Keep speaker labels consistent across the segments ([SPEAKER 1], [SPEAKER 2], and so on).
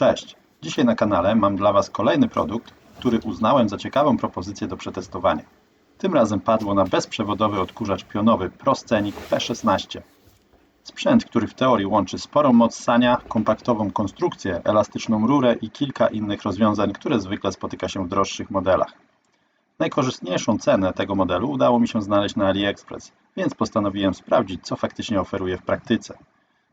[SPEAKER 1] Cześć! Dzisiaj na kanale mam dla Was kolejny produkt, który uznałem za ciekawą propozycję do przetestowania. Tym razem padło na bezprzewodowy odkurzacz pionowy ProScenic P16. Sprzęt, który w teorii łączy sporą moc sania, kompaktową konstrukcję, elastyczną rurę i kilka innych rozwiązań, które zwykle spotyka się w droższych modelach. Najkorzystniejszą cenę tego modelu udało mi się znaleźć na AliExpress, więc postanowiłem sprawdzić, co faktycznie oferuje w praktyce.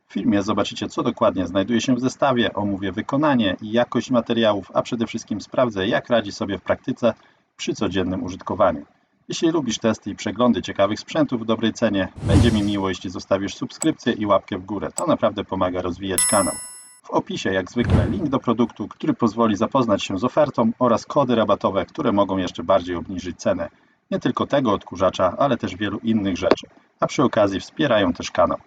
[SPEAKER 1] W filmie zobaczycie, co dokładnie znajduje się w zestawie, omówię wykonanie i jakość materiałów, a przede wszystkim sprawdzę, jak radzi sobie w praktyce przy codziennym użytkowaniu. Jeśli lubisz testy i przeglądy ciekawych sprzętów w dobrej cenie, będzie mi miło, jeśli zostawisz subskrypcję i łapkę w górę. To naprawdę pomaga rozwijać kanał. W opisie, jak zwykle, link do produktu, który pozwoli zapoznać się z ofertą oraz kody rabatowe, które mogą jeszcze bardziej obniżyć cenę. Nie tylko tego odkurzacza, ale też wielu innych rzeczy. A przy okazji wspierają też kanał.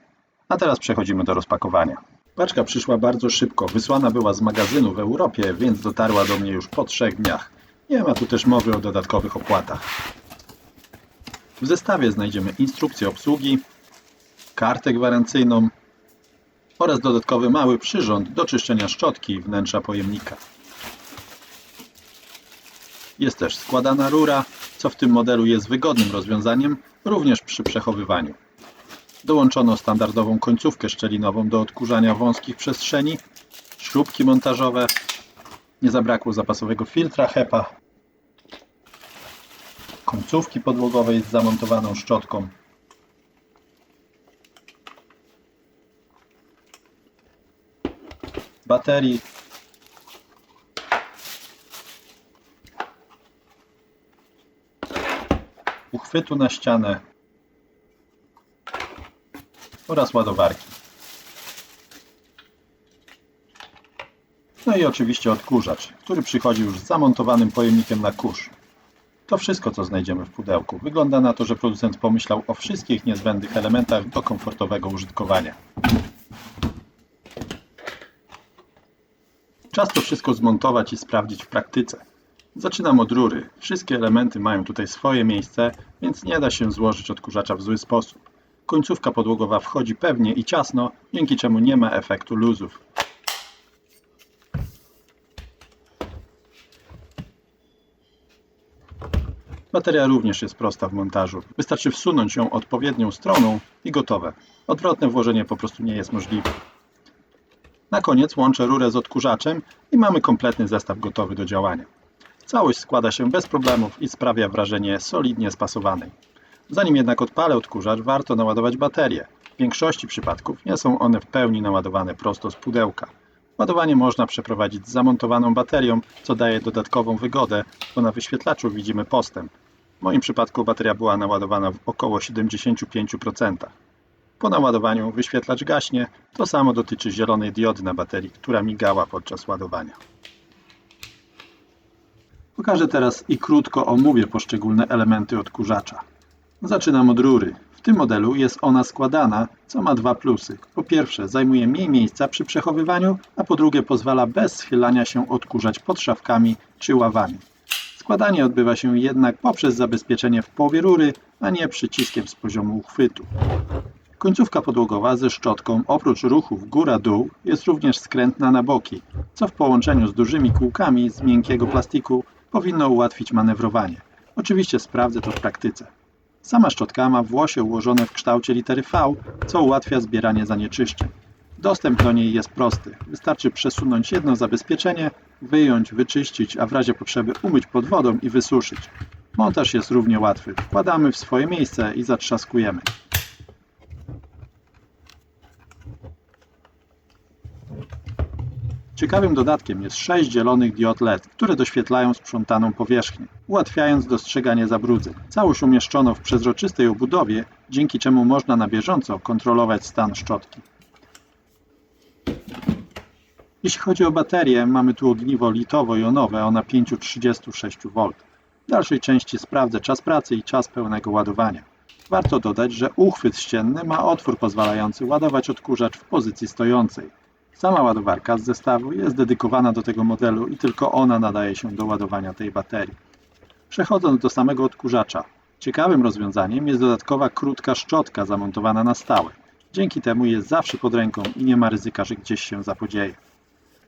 [SPEAKER 1] A teraz przechodzimy do rozpakowania. Paczka przyszła bardzo szybko. Wysłana była z magazynu w Europie, więc dotarła do mnie już po trzech dniach. Nie ma tu też mowy o dodatkowych opłatach. W zestawie znajdziemy instrukcję obsługi, kartę gwarancyjną oraz dodatkowy mały przyrząd do czyszczenia szczotki wnętrza pojemnika. Jest też składana rura, co w tym modelu jest wygodnym rozwiązaniem, również przy przechowywaniu. Dołączono standardową końcówkę szczelinową do odkurzania wąskich przestrzeni, śrubki montażowe, nie zabrakło zapasowego filtra HEPA, końcówki podłogowej z zamontowaną szczotką, baterii, uchwytu na ścianę oraz ładowarki. No i oczywiście odkurzacz, który przychodzi już z zamontowanym pojemnikiem na kurz. To wszystko, co znajdziemy w pudełku. Wygląda na to, że producent pomyślał o wszystkich niezbędnych elementach do komfortowego użytkowania. Czas to wszystko zmontować i sprawdzić w praktyce. Zaczynam od rury. Wszystkie elementy mają tutaj swoje miejsce, więc nie da się złożyć odkurzacza w zły sposób. Końcówka podłogowa wchodzi pewnie i ciasno, dzięki czemu nie ma efektu luzów. Bateria również jest prosta w montażu. Wystarczy wsunąć ją odpowiednią stroną i gotowe. Odwrotne włożenie po prostu nie jest możliwe. Na koniec łączę rurę z odkurzaczem i mamy kompletny zestaw gotowy do działania. Całość składa się bez problemów i sprawia wrażenie solidnie spasowanej. Zanim jednak odpalę odkurzacz, warto naładować baterię. W większości przypadków nie są one w pełni naładowane prosto z pudełka. Ładowanie można przeprowadzić z zamontowaną baterią, co daje dodatkową wygodę, bo na wyświetlaczu widzimy postęp. W moim przypadku bateria była naładowana w około 75%. Po naładowaniu wyświetlacz gaśnie, to samo dotyczy zielonej diody na baterii, która migała podczas ładowania. Pokażę teraz i krótko omówię poszczególne elementy odkurzacza. Zaczynam od rury. W tym modelu jest ona składana, co ma dwa plusy. Po pierwsze, zajmuje mniej miejsca przy przechowywaniu, a po drugie pozwala bez schylania się odkurzać pod szafkami czy ławami. Składanie odbywa się jednak poprzez zabezpieczenie w połowie rury, a nie przyciskiem z poziomu uchwytu. Końcówka podłogowa ze szczotką oprócz ruchów góra-dół jest również skrętna na boki, co w połączeniu z dużymi kółkami z miękkiego plastiku powinno ułatwić manewrowanie. Oczywiście sprawdzę to w praktyce. Sama szczotka ma włosie ułożone w kształcie litery V, co ułatwia zbieranie zanieczyszczeń. Dostęp do niej jest prosty. Wystarczy przesunąć jedno zabezpieczenie, wyjąć, wyczyścić, a w razie potrzeby umyć pod wodą i wysuszyć. Montaż jest równie łatwy. Wkładamy w swoje miejsce i zatrzaskujemy. Ciekawym dodatkiem jest 6 zielonych diod LED, które doświetlają sprzątaną powierzchnię, ułatwiając dostrzeganie zabrudzeń. Całość umieszczono w przezroczystej obudowie, dzięki czemu można na bieżąco kontrolować stan szczotki. Jeśli chodzi o baterię, mamy tu ogniwo litowo-jonowe o napięciu 36 V. W dalszej części sprawdzę czas pracy i czas pełnego ładowania. Warto dodać, że uchwyt ścienny ma otwór pozwalający ładować odkurzacz w pozycji stojącej. Sama ładowarka z zestawu jest dedykowana do tego modelu i tylko ona nadaje się do ładowania tej baterii. Przechodząc do samego odkurzacza, ciekawym rozwiązaniem jest dodatkowa krótka szczotka zamontowana na stałe. Dzięki temu jest zawsze pod ręką i nie ma ryzyka, że gdzieś się zapodzieje.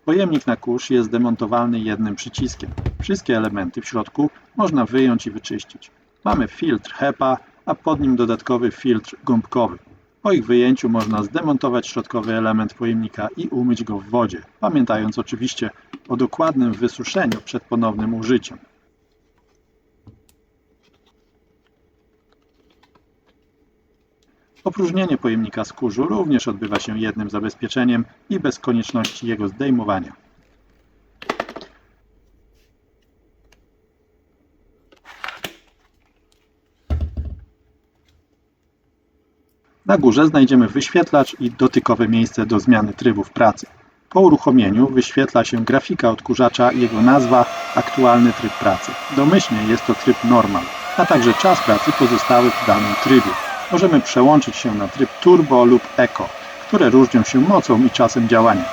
[SPEAKER 1] Pojemnik na kurz jest demontowalny jednym przyciskiem. Wszystkie elementy w środku można wyjąć i wyczyścić. Mamy filtr HEPA, a pod nim dodatkowy filtr gąbkowy. Po ich wyjęciu można zdemontować środkowy element pojemnika i umyć go w wodzie, pamiętając oczywiście o dokładnym wysuszeniu przed ponownym użyciem. Opróżnienie pojemnika z kurzu również odbywa się jednym zabezpieczeniem i bez konieczności jego zdejmowania. Na górze znajdziemy wyświetlacz i dotykowe miejsce do zmiany trybów pracy. Po uruchomieniu wyświetla się grafika odkurzacza jego nazwa aktualny tryb pracy. Domyślnie jest to tryb normal, a także czas pracy pozostały w danym trybie. Możemy przełączyć się na tryb turbo lub eco, które różnią się mocą i czasem działania.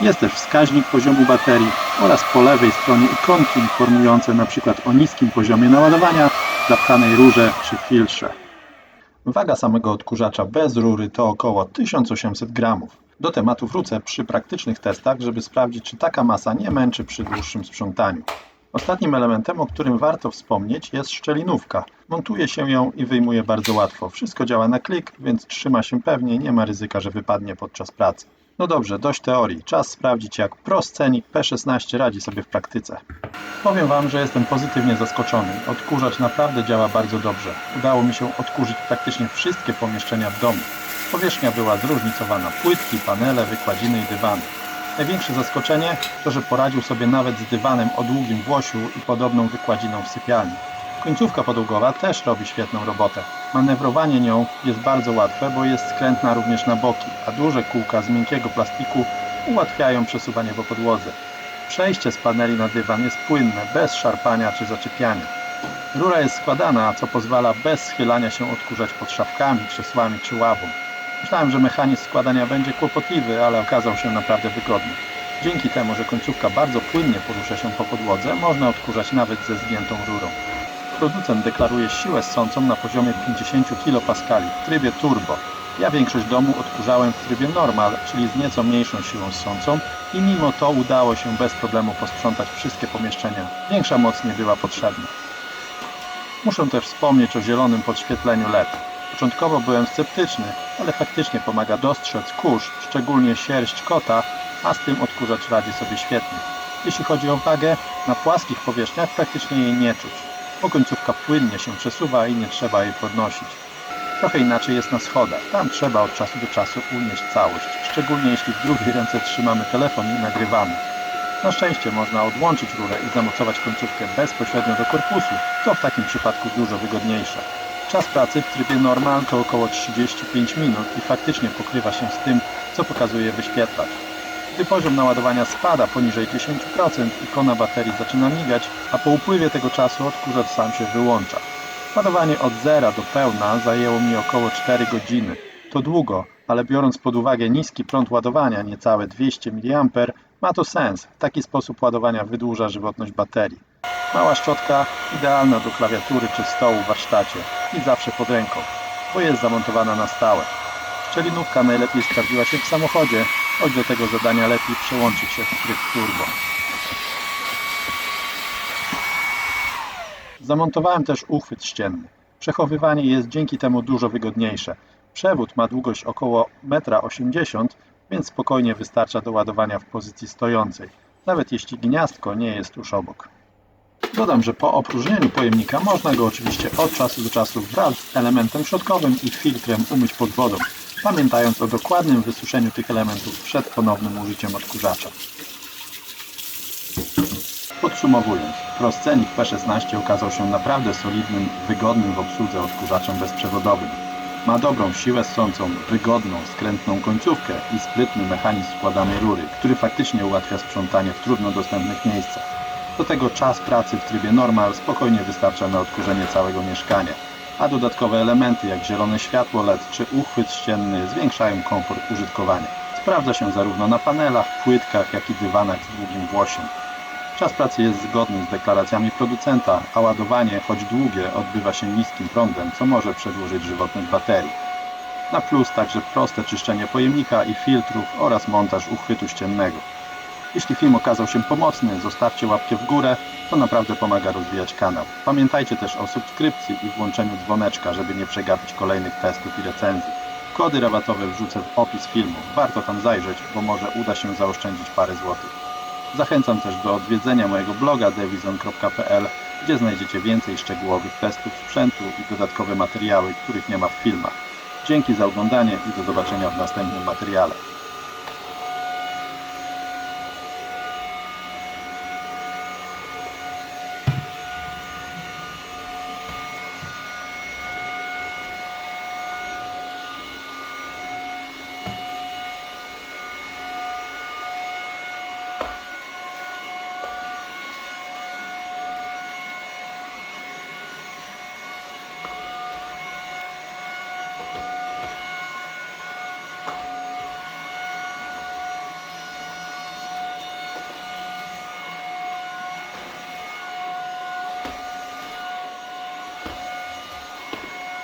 [SPEAKER 1] Jest też wskaźnik poziomu baterii oraz po lewej stronie ikonki informujące np. o niskim poziomie naładowania, zapchanej rurze czy filtrze. Waga samego odkurzacza bez rury to około 1800 gramów. Do tematu wrócę przy praktycznych testach, żeby sprawdzić, czy taka masa nie męczy przy dłuższym sprzątaniu. Ostatnim elementem, o którym warto wspomnieć, jest szczelinówka. Montuje się ją i wyjmuje bardzo łatwo. Wszystko działa na klik, więc trzyma się pewnie nie ma ryzyka, że wypadnie podczas pracy. No dobrze, dość teorii. Czas sprawdzić, jak ProScenic P16 radzi sobie w praktyce. Powiem Wam, że jestem pozytywnie zaskoczony. Odkurzacz naprawdę działa bardzo dobrze. Udało mi się odkurzyć praktycznie wszystkie pomieszczenia w domu. Powierzchnia była zróżnicowana. Płytki, panele, wykładziny i dywany. Największe zaskoczenie to, że poradził sobie nawet z dywanem o długim włosiu i podobną wykładziną w sypialni. Końcówka podługowa też robi świetną robotę. Manewrowanie nią jest bardzo łatwe, bo jest skrętna również na boki, a duże kółka z miękkiego plastiku ułatwiają przesuwanie po podłodze. Przejście z paneli na dywan jest płynne, bez szarpania czy zaczepiania. Rura jest składana, co pozwala bez schylania się odkurzać pod szafkami, krzesłami czy ławą. Myślałem, że mechanizm składania będzie kłopotliwy, ale okazał się naprawdę wygodny. Dzięki temu, że końcówka bardzo płynnie porusza się po podłodze, można odkurzać nawet ze zgiętą rurą. Producent deklaruje siłę ssącą na poziomie 50 kPa w trybie turbo. Ja większość domu odkurzałem w trybie normal, czyli z nieco mniejszą siłą ssącą i mimo to udało się bez problemu posprzątać wszystkie pomieszczenia. Większa moc nie była potrzebna. Muszę też wspomnieć o zielonym podświetleniu LED. Początkowo byłem sceptyczny, ale faktycznie pomaga dostrzec kurz, szczególnie sierść kota, a z tym odkurzacz radzi sobie świetnie. Jeśli chodzi o wagę, na płaskich powierzchniach praktycznie jej nie czuć, bo końcówka płynnie się przesuwa i nie trzeba jej podnosić. Trochę inaczej jest na schodach. Tam trzeba od czasu do czasu unieść całość, szczególnie jeśli w drugiej ręce trzymamy telefon i nagrywamy. Na szczęście można odłączyć rurę i zamocować końcówkę bezpośrednio do korpusu, co w takim przypadku dużo wygodniejsze. Czas pracy w trybie normal to około 35 minut i faktycznie pokrywa się z tym, co pokazuje wyświetlacz. Gdy poziom naładowania spada poniżej 10%, ikona baterii zaczyna migać, a po upływie tego czasu odkurzacz sam się wyłącza. Ładowanie od zera do pełna zajęło mi około 4 godziny. To długo, ale biorąc pod uwagę niski prąd ładowania, niecałe 200 mA, ma to sens. Taki sposób ładowania wydłuża żywotność baterii. Mała szczotka, idealna do klawiatury czy stołu w warsztacie i zawsze pod ręką, bo jest zamontowana na stałe. Szczelinówka najlepiej sprawdziła się w samochodzie, choć do tego zadania lepiej przełączyć się w tryb turbo. Zamontowałem też uchwyt ścienny. Przechowywanie jest dzięki temu dużo wygodniejsze. Przewód ma długość około 1,80 m, więc spokojnie wystarcza do ładowania w pozycji stojącej, nawet jeśli gniazdko nie jest tuż obok. Dodam, że po opróżnieniu pojemnika można go oczywiście od czasu do czasu wraz z elementem środkowym i filtrem umyć pod wodą, pamiętając o dokładnym wysuszeniu tych elementów przed ponownym użyciem odkurzacza. Podsumowując, ProScenic P16 okazał się naprawdę solidnym, wygodnym w obsłudze odkurzaczem bezprzewodowym. Ma dobrą siłę ssącą, wygodną, skrętną końcówkę i sprytny mechanizm składanej rury, który faktycznie ułatwia sprzątanie w trudno dostępnych miejscach. Do tego czas pracy w trybie normal spokojnie wystarcza na odkurzenie całego mieszkania, a dodatkowe elementy jak zielone światło LED czy uchwyt ścienny zwiększają komfort użytkowania. Sprawdza się zarówno na panelach, płytkach, jak i dywanach z długim włosiem. Czas pracy jest zgodny z deklaracjami producenta, a ładowanie, choć długie, odbywa się niskim prądem, co może przedłużyć żywotność baterii. Na plus także proste czyszczenie pojemnika i filtrów oraz montaż uchwytu ściennego. Jeśli film okazał się pomocny, zostawcie łapkę w górę, to naprawdę pomaga rozwijać kanał. Pamiętajcie też o subskrypcji i włączeniu dzwoneczka, żeby nie przegapić kolejnych testów i recenzji. Kody rabatowe wrzucę w opis filmu. Warto tam zajrzeć, bo może uda się zaoszczędzić parę złotych. Zachęcam też do odwiedzenia mojego bloga devizon.pl, gdzie znajdziecie więcej szczegółowych testów sprzętu i dodatkowe materiały, których nie ma w filmach. Dzięki za oglądanie i do zobaczenia w następnym materiale.